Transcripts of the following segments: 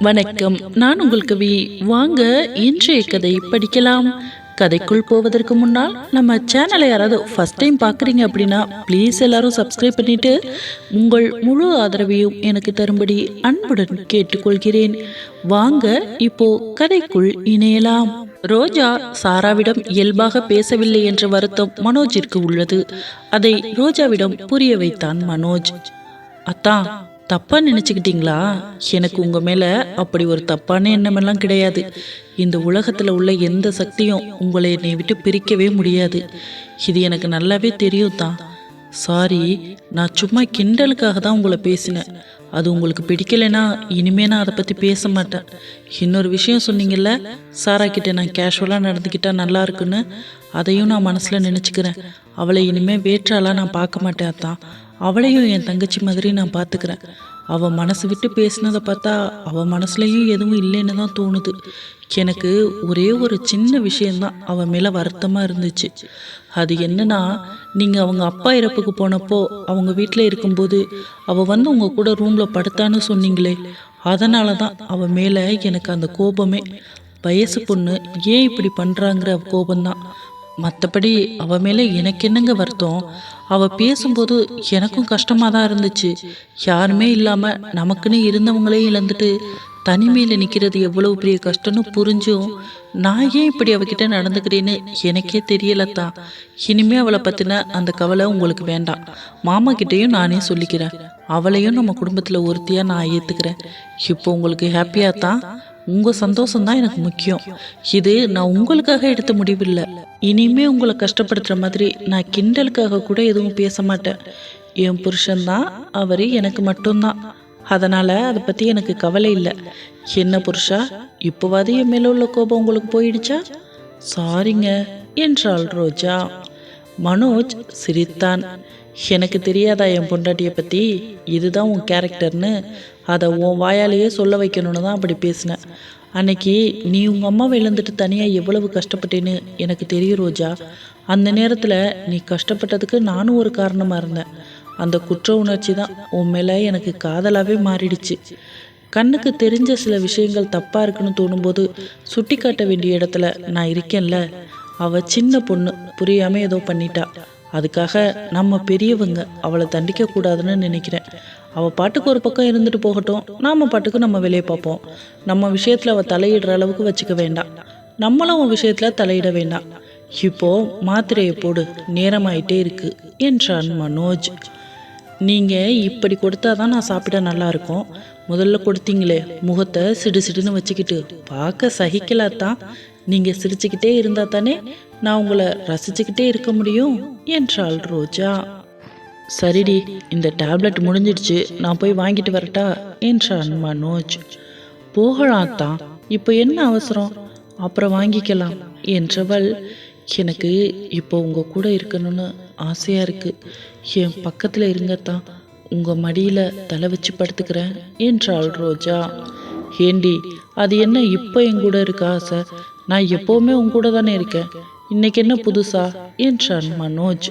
வணக்கம். நான் உங்கள் கவி வாங்க இன்றைய கதை படிக்கலாம். கதைக்குள் போவதற்கு முன்னால் நம்ம சேனலை யாராவது ஃபர்ஸ்ட் டைம் பார்க்குறீங்க அப்படின்னா ப்ளீஸ் எல்லாரும் சப்ஸ்கிரைப் பண்ணிட்டு உங்கள் முழு ஆதரவையும் எனக்கு தரும்படி அன்புடன் கேட்டுக்கொள்கிறேன். வாங்க இப்போ கதைக்குள் இணையலாம். ரோஜா சாராவிடம் இயல்பாக பேசவில்லை என்ற வருத்தம் மனோஜிற்கு உள்ளது. அதை ரோஜாவிடம் புரிய வைத்தான் மனோஜ். அத்தா தப்பாக நினச்சிக்கிட்டிங்களா? எனக்கு உங்கள் மேலே அப்படி ஒரு தப்பான எண்ணமெல்லாம் கிடையாது. இந்த உலகத்தில் உள்ள எந்த சக்தியும் உங்களை என்னை விட்டு பிரிக்கவே முடியாது. இது எனக்கு நல்லாவே தெரியும் தான் சாரி நான் சும்மா கிண்டலுக்காக தான் உங்களை பேசினேன். அது உங்களுக்கு பிடிக்கலைன்னா இனிமே நான் அதை பற்றி பேச மாட்டேன். இன்னொரு விஷயம் சொன்னீங்கல்ல சாரா கிட்டே நான் கேஷுவலாக நடந்துக்கிட்டால் நல்லா இருக்குன்னு அதையும் நான் மனசில் நினச்சிக்கிறேன். அவளை இனிமேல் வேற்றாலாம் நான் பார்க்க மாட்டேன் அத்தான் அவளையும் என் தங்கச்சி மாதிரி நான் பார்த்துக்கிறேன். அவள் மனசு விட்டு பேசினதை பார்த்தா அவள் மனசுலையும் எதுவும் இல்லைன்னு தான் தோணுது. எனக்கு ஒரே ஒரு சின்ன விஷயந்தான் அவன் மேலே வருத்தமாக இருந்துச்சு. அது என்னன்னா நீங்கள் அவங்க அப்பா இறப்புக்கு போனப்போ அவங்க வீட்டில் இருக்கும்போது அவள் வந்து உங்கள் கூட ரூமில் படுத்தான்னு சொன்னீங்களே அதனால தான் அவள் மேலே எனக்கு அந்த கோபமே. வயசு பொண்ணு ஏன் இப்படி பண்ணுறாங்கிற கோபம்தான். மற்றபடி அவ மேலே எனக்கு என்னங்க வருத்தம்? அவ பேசும்போது எனக்கும் கஷ்டமாக தான் இருந்துச்சு. யாருமே இல்லாமல் நமக்குன்னு இருந்தவங்களே இழந்துட்டு தனிமையில் நிற்கிறது எவ்வளவு பெரிய கஷ்டம்னு புரிஞ்சும். நான் ஏன் இப்படி அவகிட்ட நடந்துக்கிறேன்னு எனக்கே தெரியலத்தான் இனிமே அவளை பற்றின அந்த கவலை உங்களுக்கு வேண்டாம். மாமா கிட்டேயும் நானே சொல்லிக்கிறேன். அவளையும் நம்ம குடும்பத்தில் ஒருத்தியாக நான் ஏற்றுக்கிறேன் இப்போ உங்களுக்கு ஹாப்பியாக தான்? உங்கள் சந்தோஷம்தான் எனக்கு முக்கியம். இது நான் உங்களுக்காக எடுத்த முடிவில்லை. இனிமே உங்களை கஷ்டப்படுத்துகிற மாதிரி நான் கிண்டலுக்காக கூட எதுவும் பேச மாட்டேன் என் புருஷன்தான் அவர் எனக்கு மட்டும்தான். அதனால் அதை பற்றி எனக்கு கவலை இல்லை. என்ன புருஷா இப்போவாது என் மேலே உள்ள கோபம் உங்களுக்கு போயிடுச்சா? சாரிங்க என்றாள் ரோஜா. மனோஜ் சிரித்தான். எனக்கு தெரியாதா என் பொண்டாட்டியை பற்றி இதுதான் உன் கேரக்டர்னு அதை உன் வாயாலேயே சொல்ல வைக்கணும்னு தான் அப்படி பேசினேன். அன்னைக்கு நீ உங்கள் அம்மாவை இழந்துட்டு தனியாக எவ்வளவு கஷ்டப்பட்டேன்னு எனக்கு தெரியும் ரோஜா. அந்த நேரத்தில் நீ கஷ்டப்பட்டதுக்கு நானும் ஒரு காரணமாக இருந்தேன். அந்த குற்ற உணர்ச்சி தான் உன் மேலே எனக்கு காதலாகவே மாறிடுச்சு. கண்ணுக்கு தெரிஞ்ச சில விஷயங்கள் தப்பாக இருக்குன்னு தோணும்போது சுட்டி காட்ட வேண்டிய இடத்துல நான் இருக்கேன்ல. அவ சின்ன பொண்ணு புரியாமல் ஏதோ பண்ணிட்டா. அதுக்காக நம்ம பெரியவங்க அவளை தண்டிக்க கூடாதுன்னு நினைக்கிறேன். அவள் பாட்டுக்கு ஒரு பக்கம் இருந்துட்டு போகட்டும். நாம் பாட்டுக்கு நம்ம வெளியே பார்ப்போம். நம்ம விஷயத்தில் அவள் தலையிடுற அளவுக்கு வச்சுக்க வேண்டாம். நம்மளும் அவன் விஷயத்தில் தலையிட வேண்டாம். இப்போ மாத்திரையை போடு. நேரமாயிட்டே இருக்கு என்றான் மனோஜ். நீங்கள் இப்படி கொடுத்தா தான் நான் சாப்பிட நல்லா இருக்கும். முதல்ல கொடுத்தீங்களே. முகத்தை சிடு சிடுன்னு வச்சுக்கிட்டு பார்க்க சகிக்கலாத்தான். நீங்கள் சிரிச்சுக்கிட்டே இருந்தா தானே நான் உங்களை ரசிச்சுக்கிட்டே இருக்க முடியும் என்றாள் ரோஜா. சரிடி இந்த டேப்லெட் முடிஞ்சிடுச்சு நான் போய் வாங்கிட்டு வரட்டா என்றான் மனோஜ். போகலாம் தான் இப்போ என்ன அவசரம்? அப்புறம் வாங்கிக்கலாம் என்றவள் எனக்கு இப்போ உங்கள் கூட இருக்கணும்னு ஆசையாக இருக்கு. என் பக்கத்தில் இருங்கத்தான் உங்கள் மடியில் தலை வச்சு படுத்துக்கிறேன் என்றாள் ரோஜா. ஏண்டி அது என்ன இப்போ என் கூட இருக்க ஆசை? நான் எப்போவுமே உன் கூட தானே இருக்கேன். இன்னைக்கு என்ன புதுசா? என்றான் மனோஜ்?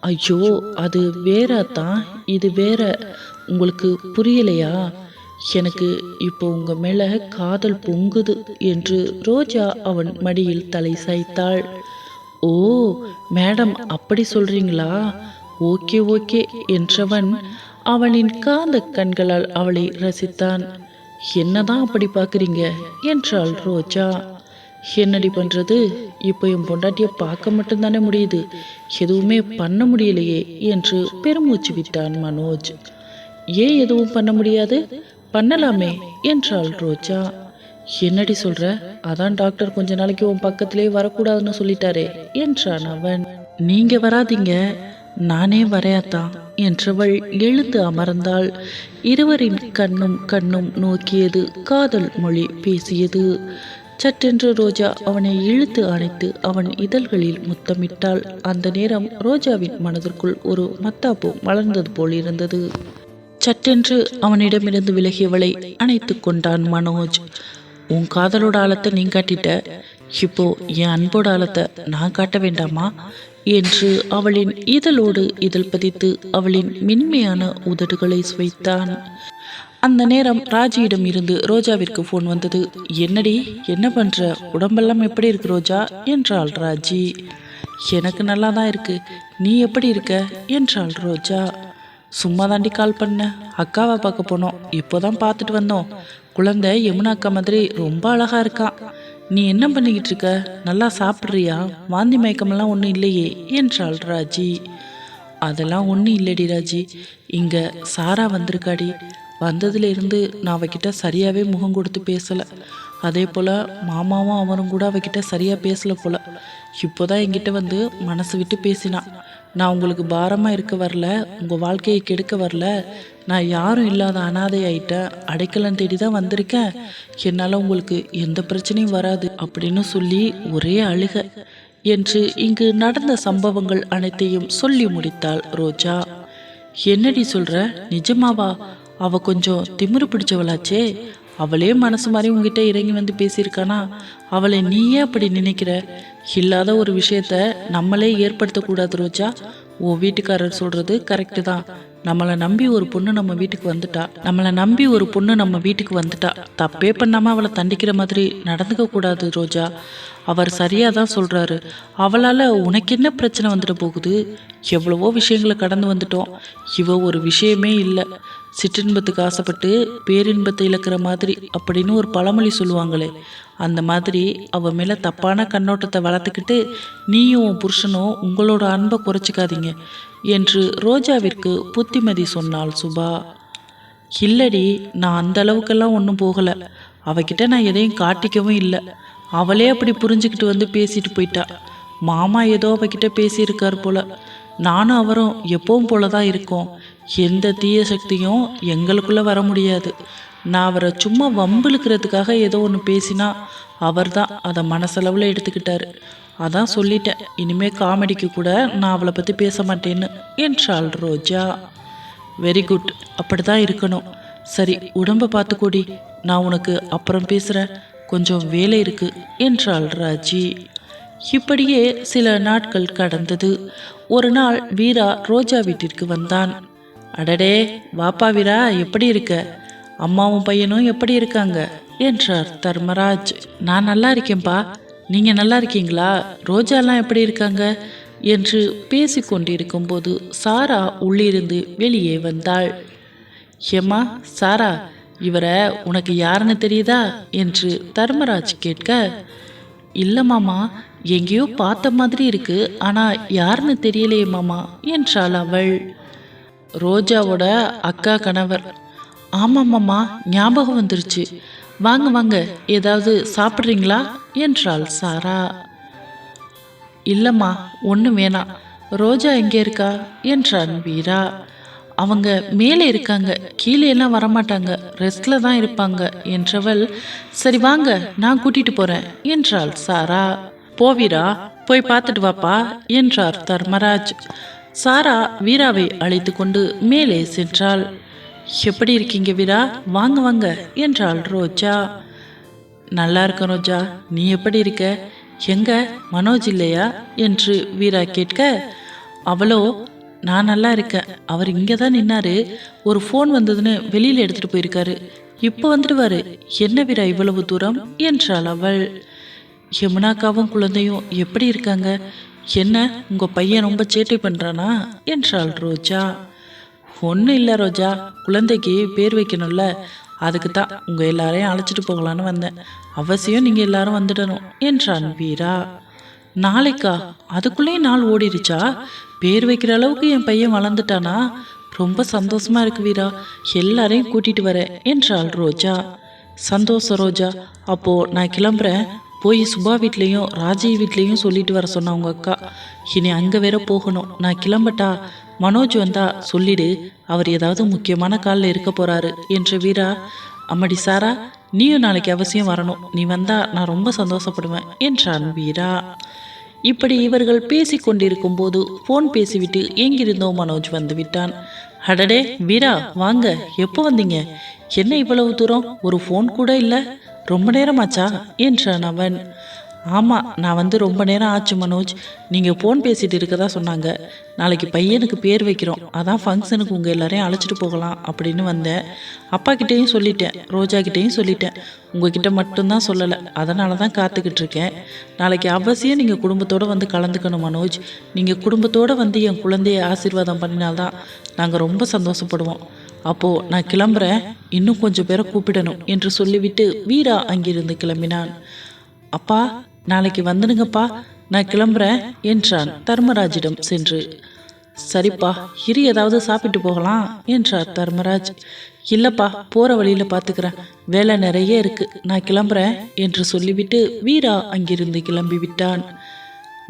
ஐயோ அது வேற தான். இது வேற. உங்களுக்கு புரியலையா? எனக்கு இப்போ உங்க மேல காதல் பொங்குது என்று ரோஜா அவன் மடியில் தலை சாய்த்தாள். ஓ மேடம் அப்படி சொல்றீங்களா? ஓகே ஓகே என்றவன் அவளின் காந்த கண்களால் அவளை ரசித்தான். என்னதான் அப்படி பார்க்குறீங்க? என்றாள் ரோஜா. என்னடி பண்ணுறது இப்போ என் பொண்டாட்டியை பார்க்க மட்டும்தானே முடியுது? எதுவுமே பண்ண முடியலையே என்று பெருமூச்சு விட்டான் மனோஜ். ஏன் எதுவும் பண்ண முடியாது? பண்ணலாமே என்றாள் ரோஜா. என்னடி சொல்ற? அதான் டாக்டர் கொஞ்ச நாளைக்கு உன் பக்கத்திலே வரக்கூடாதுன்னு சொல்லிட்டாரே என்றான் அவன். நீங்க வராதீங்க. நானே வரையாத்தான் என்றவள் எழுந்து அமர்ந்தாள். இருவரின் கண்ணும் கண்ணும் நோக்கியது காதல் மொழி பேசியது. சட்டென்று ரோஜா அவனை இழுத்து அணைத்து அவன் இதழ்களில் முத்தமிட்டாள். அந்த நேரம் ரோஜாவின் மனதிற்குள் ஒரு மத்தாப்பு மலர்ந்தது போல் இருந்தது. சட்டென்று அவனிடமிருந்து விலகியவளை அணைத்து கொண்டான் மனோஜ். உன் காதலோட ஆழத்தை நீ காட்டிட்ட? இப்போ என் அன்போட ஆழத்தை நான் காட்ட வேண்டாமா? என்று அவளின் இதழோடு இதழ் பதித்து அவளின் மென்மையான உதடுகளை சுவைத்தான். அந்த நேரம் ராஜியிடம் இருந்து ரோஜாவிற்கு ஃபோன் வந்தது. என்னடி என்ன பண்ற? உடம்பெல்லாம் எப்படி இருக்கு ரோஜா? என்றாள் ராஜி. எனக்கு நல்லா தான் இருக்கு. நீ எப்படி இருக்க? என்றாள் ரோஜா. சும்மா தாண்டி கால் பண்ண. அக்காவை பார்க்க போனோம். இப்போதான் பார்த்துட்டு வந்தோம். குழந்தை யமுனா அக்கா மாதிரி ரொம்ப அழகா இருக்கான் நீ என்ன பண்ணிக்கிட்டு இருக்க? நல்லா சாப்பிட்றியா? வாந்தி மயக்கமெல்லாம் ஒன்றும் இல்லையே? என்றாள் ராஜி. அதெல்லாம் ஒன்றும் இல்லடி ராஜி. இங்கே சாரா வந்திருக்காடி. வந்ததுலேருந்து நான் அவகிட்ட சரியாகவே முகம் கொடுத்து பேசலை. அதே போல் மாமாவும் அவரும் கூட அவகிட்ட சரியாக பேசலை போல். இப்போ தான் என்கிட்ட வந்து மனசு விட்டு பேசினான் நான் உங்களுக்கு பாரமாக இருக்க வரல உங்கள் வாழ்க்கையை கெடுக்க வரல நான் யாரும் இல்லாத அனாதை ஆயிட்டேன் அடைக்கலம் தேடி தான் வந்திருக்கேன் என்னால் உங்களுக்கு எந்த பிரச்சனையும் வராது அப்படின்னு சொல்லி ஒரே அழுக. என்று இங்கு நடந்த சம்பவங்கள் அனைத்தையும் சொல்லி முடித்தாள் ரோஜா. என்னடி சொல்கிற நிஜமாவா? அவ கொஞ்சம் திமிரு பிடிச்சவளாச்சே. அவளே மனசு மாதிரி உங்ககிட்ட இறங்கி வந்து பேசியிருக்கானா? அவளை நீயே அப்படி நினைக்கிற? இல்லாத ஒரு விஷயத்த நம்மளே ஏற்படுத்தக்கூடாது ரோஜா. உன் வீட்டுக்காரர் சொல்றது கரெக்டு தான். நம்மளை நம்பி ஒரு பொண்ணு நம்ம வீட்டுக்கு வந்துட்டா. நம்மளை நம்பி ஒரு பொண்ணு நம்ம வீட்டுக்கு வந்துட்டா. தப்பே பண்ணாமல் அவளை தண்டிக்கிற மாதிரி நடந்துக்க கூடாது ரோஜா. அவர் சரியாக தான் சொல்கிறாரு அவளால் உனக்கு என்ன பிரச்சனை வந்துட்டு போகுது? எவ்வளவோ விஷயங்களை கடந்து வந்துட்டோம். இவ ஒரு விஷயமே இல்லை. சிற்றின்பத்துக்கு ஆசைப்பட்டு பேரின்பத்தை இழக்கிற மாதிரி அப்படின்னு ஒரு பழமொழி சொல்லுவாங்களே. அந்த மாதிரி அவ மேலே தப்பான கண்ணோட்டத்தை வளர்த்துக்கிட்டு நீயும் உன் புருஷனும் உங்களோட அன்பை குறைச்சிக்காதீங்க என்று ரோஜாவிற்கு புத்திமதி சொன்னாள் சுபா. இல்லடி நான் அந்த அளவுக்கெல்லாம் ஒன்றும் போகலை. அவகிட்ட நான் எதையும் காட்டிக்கவும் இல்லை. அவளே அப்படி புரிஞ்சுக்கிட்டு வந்து பேசிட்டு போயிட்டா. மாமா ஏதோ அவகிட்ட பேசியிருக்கார் போல. நானும் அவரும் எப்பவும் போல தான் இருக்கோம். எந்த தீய சக்தியும் எங்களுக்குள்ளே வர முடியாது. நான் அவரை சும்மா வம்பிழுக்கிறதுக்காக ஏதோ ஒன்று பேசினா அவர் தான் அதை மனசளவில் எடுத்துக்கிட்டாரு. அதான் சொல்லிட்டேன் இனிமே காமெடிக்கு கூட நான் அவளை பற்றி பேச மாட்டேன்னு என்றாள் ரோஜா. வெரி குட் அப்படி தான் இருக்கணும். சரி உடம்பை பார்த்துக்கோடி. நான் உனக்கு அப்புறம் பேசுகிறேன் கொஞ்சம் வேலை இருக்கு என்றாள் ராஜி. இப்படியே சில நாட்கள் கடந்தது. ஒரு நாள் வீரா ரோஜா வீட்டிற்கு வந்தான். அடடே வாப்பா வீரா எப்படி இருக்க? அம்மாவும் பையனும் எப்படி இருக்காங்க? என்றார் தர்மராஜ். நான் நல்லா இருக்கேன்பா நீங்க நல்லா இருக்கீங்களா? ரோஜாலாம் எப்படி இருக்காங்க? என்று பேசிக்கொண்டிருக்கும் போது சாரா உள்ளிருந்து வெளியே வந்தாள். ஏம்மா சாரா இவரை உனக்கு யாருன்னு தெரியுதா என்று தர்மராஜ் கேட்க இல்லை மாமா எங்கேயோ பார்த்த மாதிரி இருக்கு ஆனால் யாருன்னு தெரியலையே மாமா என்றாள் அவள். ரோஜாவோட அக்கா கணவர் ஆமாம் மாமா ஞாபகம் வந்துருச்சு. வாங்க வாங்க ஏதாவது சாப்பிட்றீங்களா? என்றாள் சாரா. இல்லைம்மா ஒன்றும் வேணாம். ரோஜா எங்கே இருக்கா? என்றான் வீரா. அவங்க மேலே இருக்காங்க. கீழே எல்லாம் வரமாட்டாங்க. ரெஸ்ட்ல தான் இருப்பாங்க என்றவள் சரி வாங்க நான் கூட்டிட்டு போறேன் என்றாள் சாரா. போவீரா போய் பார்த்துட்டு வாப்பா என்றார் தர்மராஜ். சாரா வீராவை அழைத்து கொண்டு மேலே சென்றாள். எப்படி இருக்கீங்க வீரா? வாங்க வாங்க என்றாள் ரோஜா. நல்லா இருக்க ரோஜா. நீ எப்படி இருக்க? எங்க? மனோஜ் இல்லையா? என்று வீரா கேட்க அவளோ நான் நல்லா இருக்கேன். அவர் இங்கே தான் நின்னாரு. ஒரு ஃபோன் வந்ததுன்னு வெளியில் எடுத்துகிட்டு போயிருக்காரு. இப்போ வந்துடுவாரு. என்ன வீரா இவ்வளவு தூரம்? என்றாள் அவள். யமுனாக்காவும் குழந்தையும் எப்படி இருக்காங்க? என்ன உங்கள் பையன் ரொம்ப சேட்டை பண்ணுறானா என்றாள் ரோஜா. ஒன்றும் இல்லை ரோஜா. குழந்தைக்கு பேர் வைக்கணும்ல. அதுக்கு தான் உங்கள் எல்லாரையும் அழைச்சிட்டு போகலான்னு வந்தேன். அவசியம் நீங்கள் எல்லாரும் வந்துடணும் என்றான் வீரா. நாளைக்கா? அதுக்குள்ளேயே நாள் ஓடிடுச்சா பேர் வைக்கிற அளவுக்கு என் பையன் வளர்ந்துட்டானா? ரொம்ப சந்தோஷமா இருக்கு வீரா. எல்லாரையும் கூட்டிட்டு வரேன் என்றாள் ரோஜா. சந்தோஷம் ரோஜா. அப்போ நான் கிளம்புறேன். போய் சுபா வீட்லேயும் ராஜி வீட்லேயும் சொல்லிட்டு வர சொன்ன உங்க அக்கா. இனி அங்கே வேற போகணும். நான் கிளம்பட்டா மனோஜ் வந்தா சொல்லிடு. அவர் ஏதாவது முக்கியமான காலில் இருக்க போறாரு என்று வீரா. அம்மடி சாரா நீயும் நாளைக்கு அவசியம் வரணும். நீ வந்தா நான் ரொம்ப சந்தோஷப்படுவேன் என்றான் வீரா. இப்படி இவர்கள் பேசிக் கொண்டிருக்கும் போது போன் பேசிவிட்டு எங்கிருந்தோ மனோஜ் வந்து விட்டான் அடடே வீரா வாங்க எப்போ வந்தீங்க? என்ன இவ்வளவு தூரம்? ஒரு ஃபோன் கூட இல்லை. ரொம்ப நேரமாச்சா? என்றான் அவன். ஆமாம் நான் வந்து ரொம்ப நேரம் ஆச்சு மனோஜ். நீங்கள் ஃபோன் பேசிகிட்டு இருக்கதா சொன்னாங்க. நாளைக்கு பையனுக்கு பேர் வைக்கிறோம். அதான் ஃபங்க்ஷனுக்கு உங்கள் எல்லாரையும் அழைச்சிட்டு போகலாம் அப்படின்னு வந்தேன். அப்பா கிட்டேயும் சொல்லிட்டேன் ரோஜா கிட்டேயும் சொல்லிட்டேன். உங்ககிட்ட மட்டும்தான் சொல்லலை. அதனால தான் காத்துக்கிட்டு இருக்கேன். நாளைக்கு அவசியம் நீங்கள் குடும்பத்தோடு வந்து கலந்துக்கணும் மனோஜ். நீங்கள் குடும்பத்தோடு வந்து என் குழந்தைய ஆசீர்வாதம் பண்ணினால்தான் நாங்கள் ரொம்ப சந்தோஷப்படுவோம். அப்போது நான் கிளம்புறேன். இன்னும் கொஞ்சம் பேரை கூப்பிடணும் என்று சொல்லிவிட்டு வீரா அங்கிருந்து கிளம்பினான். அப்பா நாளைக்கு வந்துடுங்கப்பா நான் கிளம்புறேன் என்றான் தர்மராஜிடம் சென்று. சரிப்பா இரு ஏதாவது சாப்பிட்டு போகலாம் என்றார் தர்மராஜ். இல்லப்பா போற வழியில பாத்துக்கிறேன் வேலை நிறைய இருக்கு நான் கிளம்புறேன் என்று சொல்லிவிட்டு வீரா அங்கிருந்து கிளம்பி விட்டான்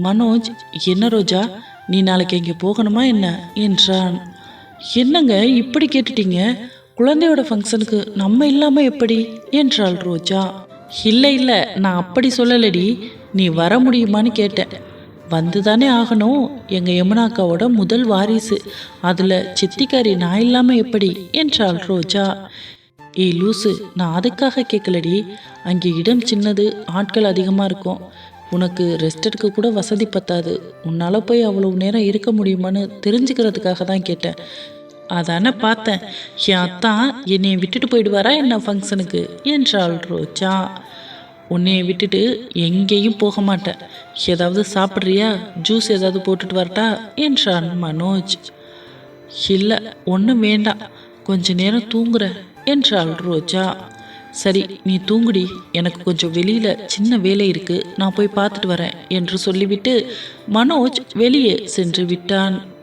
மனோஜ் என்ன ரோஜா நீ நாளைக்கு இங்கே போகணுமா என்ன என்றான். என்னங்க இப்படி கேட்டுட்டீங்க? குழந்தையோட ஃபங்க்ஷனுக்கு நம்ம இல்லாம எப்படி என்றாள் ரோஜா. இல்லை இல்லை நான் அப்படி சொல்லலடி. நீ வர முடியுமான்னு கேட்டேன். வந்து தானே ஆகணும். எங்கள் யமுனாக்காவோட முதல் வாரிசு. அதில் சித்திக்காரி நான் இல்லாமல் எப்படி? என்றாள் ரோஜா. ஏய் லூசு நான் அதுக்காக கேட்கலடி. அங்கே இடம் சின்னது ஆட்கள் அதிகமாக இருக்கும். உனக்கு ரெஸ்ட் எடுக்க கூட வசதி பத்தாது. உன்னால் போய் அவ்வளவு நேரம் இருக்க முடியுமான்னு தெரிஞ்சுக்கிறதுக்காக தான் கேட்டேன். அதானே பார்த்தேன். என் அத்தான் என்னை விட்டுட்டு போயிடுவாரா என்ன ஃபங்க்ஷனுக்கு என்றாள் ரோஜா. உன்னைய விட்டுட்டு எங்கேயும் போக மாட்டேன். ஏதாவது சாப்பிட்றியா? ஜூஸ் ஏதாவது போட்டுட்டு வரட்டா? என்றான் மனோஜ். இல்லை ஒன்றும் வேண்டாம். கொஞ்ச நேரம் தூங்குற என்றாள் ரோஜா. சரி நீ தூங்குடி. எனக்கு கொஞ்சம் வெளியில் சின்ன வேலை இருக்குது நான் போய் பார்த்துட்டு வரேன் என்று சொல்லிவிட்டு மனோஜ் வெளியே சென்று விட்டான்.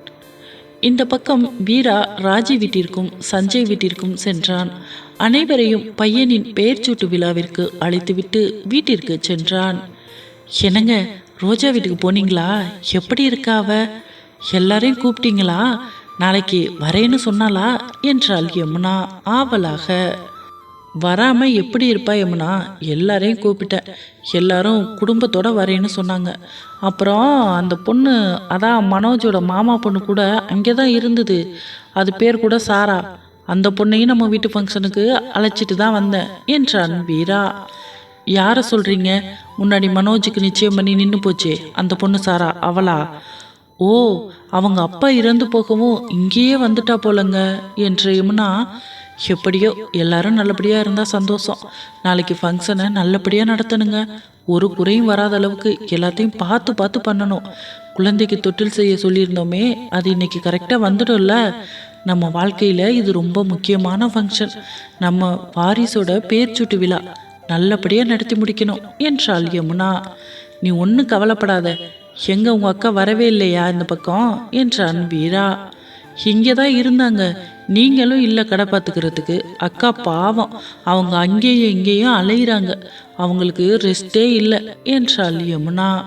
இந்த பக்கம் வீரா ராஜி வீட்டிற்கும் சஞ்சய் வீட்டிற்கும் சென்றான். அனைவரையும் பையனின் பெயர்ச்சூட்டு விழாவிற்கு அழைத்துவிட்டு வீட்டிற்கு சென்றான். என்னங்க ரோஜா வீட்டுக்கு போனீங்களா? எப்படி இருக்காவ எல்லாரையும் கூப்பிட்டீங்களா? நாளைக்கு வரேன்னு சொன்னாளா? என்றாள் யமுனா ஆவலாக. வராமல் எப்படி இருப்பா யமுனா? எல்லாரையும் கூப்பிட்டேன் எல்லாரும் குடும்பத்தோடு வரேன்னு சொன்னாங்க. அப்புறம் அந்த பொண்ணு அதான் மனோஜோட மாமா பொண்ணு கூட அங்கே தான் இருந்தது. அது பேர் கூட சாரா. அந்த பொண்ணையும் நம்ம வீட்டு ஃபங்க்ஷனுக்கு அழைச்சிட்டு தான் வந்தேன் என்றான் வீரா. யாரை சொல்கிறீங்க முன்னாடி மனோஜுக்கு நிச்சயம் பண்ணி நின்று போச்சே அந்த பொண்ணு சாரா அவளா? ஓ அவங்க அப்பா இறந்து போகவும் இங்கேயே வந்துட்டா போலங்க என்று யமுனா எப்படியோ எல்லாரும் நல்லபடியாக இருந்தால் சந்தோஷம். நாளைக்கு ஃபங்க்ஷனை நல்லபடியாக நடத்தணுங்க. ஒரு குறையும் வராத அளவுக்கு எல்லாத்தையும் பார்த்து பார்த்து பண்ணணும். குழந்தைக்கு தொட்டில் செய்ய சொல்லியிருந்தோமே அது இன்னைக்கு கரெக்டாக வந்துடும்ல? நம்ம வாழ்க்கையில் இது ரொம்ப முக்கியமான ஃபங்க்ஷன் நம்ம வாரிசோட பேர்ச்சுட்டு விழா நல்லபடியாக நடத்தி முடிக்கணும் என்றாள் யமுனா. நீ ஒன்றும் கவலைப்படாத. எங்கே உங்கள் அக்கா வரவே இல்லையா இந்த பக்கம்? என்றான் வீரா. இங்கே தான் இருந்தாங்க. நீங்களும் இல்லை கடை பார்த்துக்கிறதுக்கு அக்கா பாவம். அவங்க அங்கேயும் இங்கேயும் அலையிறாங்க. அவங்களுக்கு ரெஸ்டே இல்லை. என்றாள் யமுனா.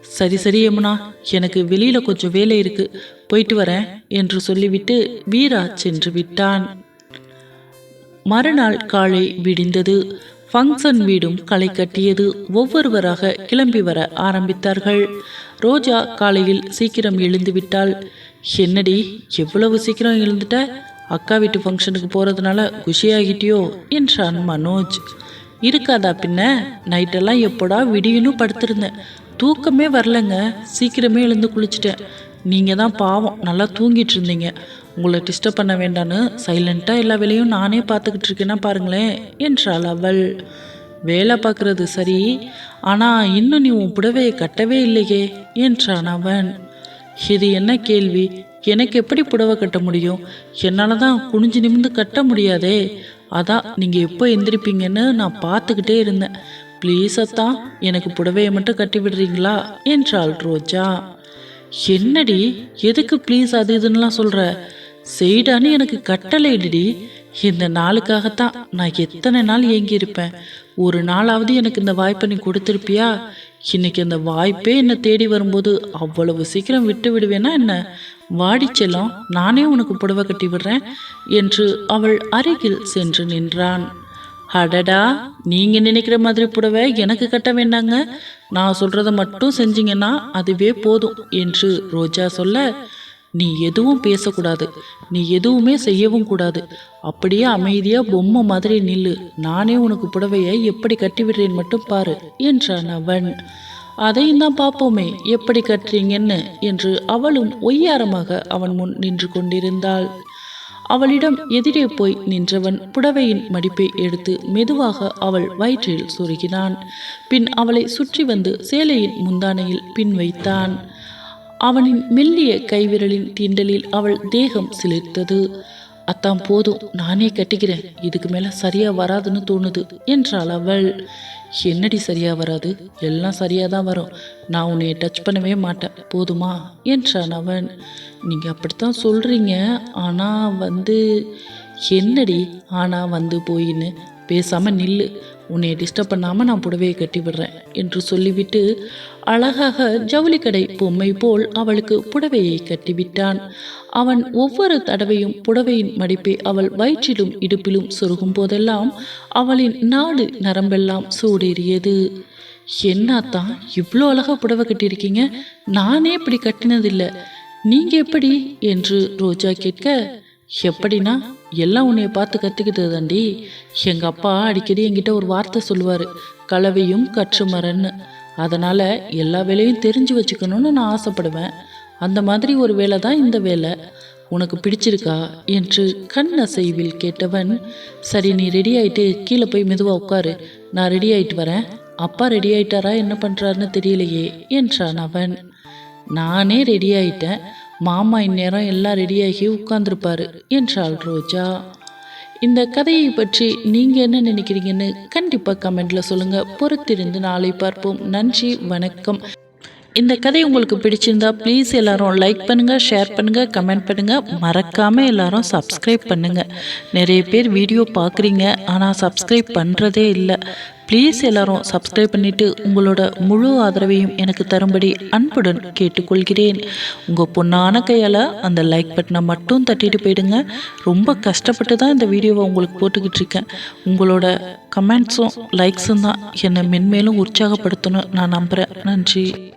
சரி சரி யமுனா. எனக்கு வெளியில் கொஞ்சம் வேலை இருக்கு. போயிட்டு வரேன் என்று சொல்லிவிட்டு வீரா சென்று விட்டான். மறுநாள் காலை விடிந்தது. ஃபங்க்ஷன் வீடும் களை கட்டியது. ஒவ்வொருவராக கிளம்பி வர ஆரம்பித்தார்கள். ரோஜா காலையில் சீக்கிரம் எழுந்துவிட்டாள் என்னடி எவ்வளவு சீக்கிரம் எழுந்துட்ட? அக்கா வீட்டு ஃபங்க்ஷனுக்கு போகிறதுனால குஷியாகிட்டியோ? என்றான் மனோஜ். இருக்காதா பின்ன? நைட்டெல்லாம் எப்போடா விடியணும் படுத்திருந்தேன். தூக்கமே வரலங்க. சீக்கிரமே எழுந்து குளிச்சிட்டேன். நீங்கள் தான் பாவம் நல்லா தூங்கிட்டு இருந்தீங்க. உங்களை டிஸ்டர்ப் பண்ண வேண்டான்னு சைலண்ட்டாக எல்லா வேலையும் நானே பார்த்துக்கிட்டு இருக்கேன்னா பாருங்களேன் என்றாள் அவள். வேலை பார்க்குறது சரி ஆனால் இன்னும் நீ உன் புடவையை கட்டவே இல்லையே என்றான் அவன். இது என்ன கேள்வி? எனக்கு எப்படி புடவை கட்ட முடியும்? என்னால் தான் குனிஞ்சு நிமிந்து கட்ட முடியாதே. அதான் நீங்கள் எப்போ எந்திரிப்பீங்கன்னு நான் பார்த்துக்கிட்டே இருந்தேன். ப்ளீஸ் அத்தா எனக்கு புடவையை மட்டும் கட்டி விடுறீங்களா? என்றாள் ரோஜா. என்னடி? எதுக்கு ப்ளீஸ் அது இதுன்னுலாம் சொல்கிற செய்டான்னு எனக்கு கட்டளையிடுடி இந்த நாளுக்காகத்தான் நான் எத்தனை நாள் ஏங்கி இருப்பேன் ஒரு நாளாவது எனக்கு இந்த வாய்ப்பை நீ கொடுத்துருப்பியா? இன்னைக்கு அந்த வாய்ப்பே என்னை தேடி வரும்போது அவ்வளவு சீக்கிரம் விட்டு விடுவேனா என்ன? வாடிச்செல்லாம் நானே உனக்கு புடவை கட்டி விடுறேன் என்று அவள் அருகில் சென்று நின்றான். அடடா நீங்கள் நினைக்கிற மாதிரி புடவை எனக்கு கட்ட வேண்டாங்க. நான் சொல்கிறத மட்டும் செஞ்சீங்கன்னா அதுவே போதும் என்று ரோஜா சொல்ல நீ எதுவும் பேசக்கூடாது. நீ எதுவுமே செய்யவும் கூடாது. அப்படியே அமைதியா பொம்மை மாதிரி நில்லு. நானே உனக்கு புடவையை எப்படி கட்டி விடுறேன் மட்டும் பாரு என்றான் அவன். அதையும் தான் பார்ப்போமே எப்படி கட்டுறீங்கன்னு என்று அவளும் ஒய்யாரமாக அவன் முன் நின்று கொண்டிருந்தாள். அவளிடம் எதிரே போய் நின்றவன் புடவையின் மடிப்பை எடுத்து மெதுவாக அவள் வயிற்றில் சொருகினான். பின் அவளை சுற்றி வந்து சேலையின் முந்தானையில் பின் வைத்தான் அவனின் மெல்லிய கைவிரலின் தீண்டலில் அவள் தேகம் சிலிர்த்தது. அத்தான் போதும். நானே கட்டிக்கிறேன். இதுக்கு மேலே சரியா வராதுன்னு தோணுது என்றாள் அவள். என்னடி சரியா வராது? எல்லாம் சரியா தான் வரும். நான் உன்னை டச் பண்ணவே மாட்டேன். போதுமா? என்றான் அவன். நீங்கள் அப்படித்தான் சொல்கிறீங்க ஆனால் வந்து என்னடி? ஆனால் வந்து போயின்னு பேசாமல் நில்லு. உன்னை டிஸ்டர்ப் பண்ணாமல் நான் புடவையை கட்டி விடுறேன் என்று சொல்லிவிட்டு அழகாக ஜவுளி கடை பொம்மை போல் அவளுக்கு புடவையை கட்டிவிட்டான் அவன் ஒவ்வொரு தடவையும் புடவையின் மடிப்பை அவள் வயிற்றிலும் இடுப்பிலும் சொருகும் போதெல்லாம் அவளின் நாடு நரம்பெல்லாம் சூடேறியது. என்னத்தான் இவ்வளோ அழகா புடவை கட்டியிருக்கீங்க? நானே இப்படி கட்டினதில்லை. நீங்க எப்படி? என்று ரோஜா கேட்க எப்படின்னா எல்லாம் உன்னைய பார்த்து கற்றுக்கிட்டது தாண்டி எங்கள் அப்பா அடிக்கடி என்கிட்ட ஒரு வார்த்தை சொல்லுவார் கலவையும் கற்றுமரன்னு. அதனால் எல்லா வேலையும் தெரிஞ்சு வச்சுக்கணும்னு நான் ஆசைப்படுவேன். அந்த மாதிரி ஒரு வேலை தான் இந்த வேலை. உனக்கு பிடிச்சிருக்கா என்று கண் அசைவில் கேட்டவன் சரி நீ ரெடி ஆகிட்டு கீழே போய் மெதுவாக உட்காரு. நான் ரெடி ஆகிட்டு வரேன். அப்பா ரெடி ஆயிட்டாரா என்ன பண்ணுறாருன்னு தெரியலையே என்றான் அவன். நானே ரெடி ஆயிட்டேன். மாமா இந்நேரம் எல்லாம் ரெடியாகி உட்கார்ந்துருப்பாரு என்றாள் ரோஜா. இந்த கதையை பற்றி நீங்கள் என்ன நினைக்கிறீங்கன்னு கண்டிப்பாக கமெண்ட்டில் சொல்லுங்கள் பொறுத்திருந்து நாளை பார்ப்போம். நன்றி வணக்கம். இந்த கதை உங்களுக்கு பிடிச்சிருந்தா ப்ளீஸ் எல்லாரும் லைக் பண்ணுங்கள் ஷேர் பண்ணுங்கள் கமெண்ட் பண்ணுங்கள் மறக்காமல் எல்லாரும் சப்ஸ்கிரைப் பண்ணுங்கள் நிறைய பேர் வீடியோ பார்க்குறீங்க ஆனால் சப்ஸ்கிரைப் பண்ணுறதே இல்லை. ப்ளீஸ் எல்லாரும் சப்ஸ்கிரைப் பண்ணிவிட்டு உங்களோட முழு ஆதரவையும் எனக்கு தரும்படி அன்புடன் கேட்டுக்கொள்கிறேன். உங்கள் பொண்ணான கையால் அந்த லைக் பட்டனை மட்டும் தட்டிட்டு போயிடுங்க. ரொம்ப கஷ்டப்பட்டு தான் இந்த வீடியோவை உங்களுக்கு போட்டுக்கிட்டு இருக்கேன். உங்களோட கமெண்ட்ஸும் லைக்ஸும் தான் என்னை மென்மேலும் உற்சாகப்படுத்தணும் நான் நம்புகிறேன் நன்றி.